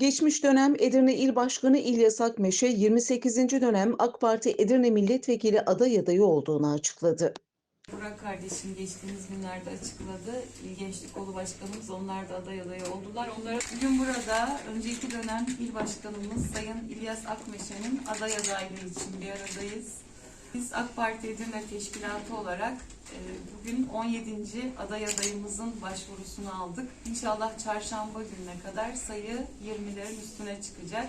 Geçmiş dönem Edirne İl Başkanı İlyas Akmeşe 28. dönem AK Parti Edirne Milletvekili aday adayı olduğunu açıkladı. Burak kardeşim geçtiğimiz günlerde açıkladı. İl Gençlik Kolu Başkanımız onlar da aday adayı oldular. Onlara bugün burada önceki dönem il başkanımız Sayın İlyas Akmeşe'nin aday adaylığı için bir aradayız. Biz AK Parti Edirne Teşkilatı olarak e, bugün 17. aday adayımızın başvurusunu aldık. İnşallah çarşamba gününe kadar sayı 20'lerin üstüne çıkacak.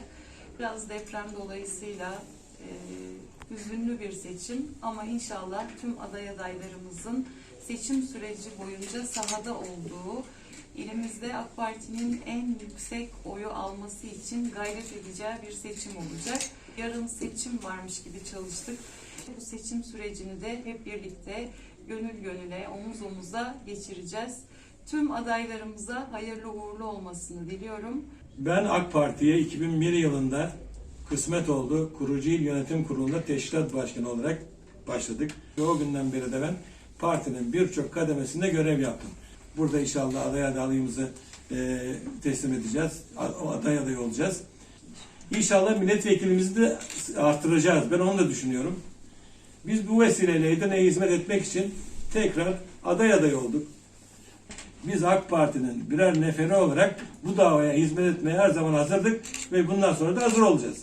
Biraz deprem dolayısıyla e, hüzünlü bir seçim ama inşallah tüm aday adaylarımızın seçim süreci boyunca sahada olduğu, ilimizde AK Parti'nin en yüksek oyu alması için gayret edeceği bir seçim olacak. Yarın seçim varmış gibi çalıştık. Bu seçim sürecini de hep birlikte gönül gönüle, omuz omuza geçireceğiz. Tüm adaylarımıza hayırlı uğurlu olmasını diliyorum. Ben AK Parti'ye 2001 yılında kısmet oldu. Kurucu İl Yönetim Kurulu'nda teşkilat başkanı olarak başladık. Ve o günden beri de ben partinin birçok kademesinde görev yaptım. Burada inşallah aday adaylığımızı e, teslim edeceğiz. Aday adayı olacağız. İnşallah milletvekilimizi de artıracağız. Ben onu da düşünüyorum. Biz bu vesileyle Edirne'ye hizmet etmek için tekrar aday adayı olduk. Biz AK Parti'nin birer neferi olarak bu davaya hizmet etmeye her zaman hazırdık ve bundan sonra da hazır olacağız.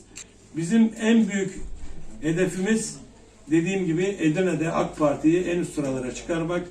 Bizim en büyük hedefimiz dediğim gibi Edirne'de AK Parti'yi en üst sıralara çıkarmak.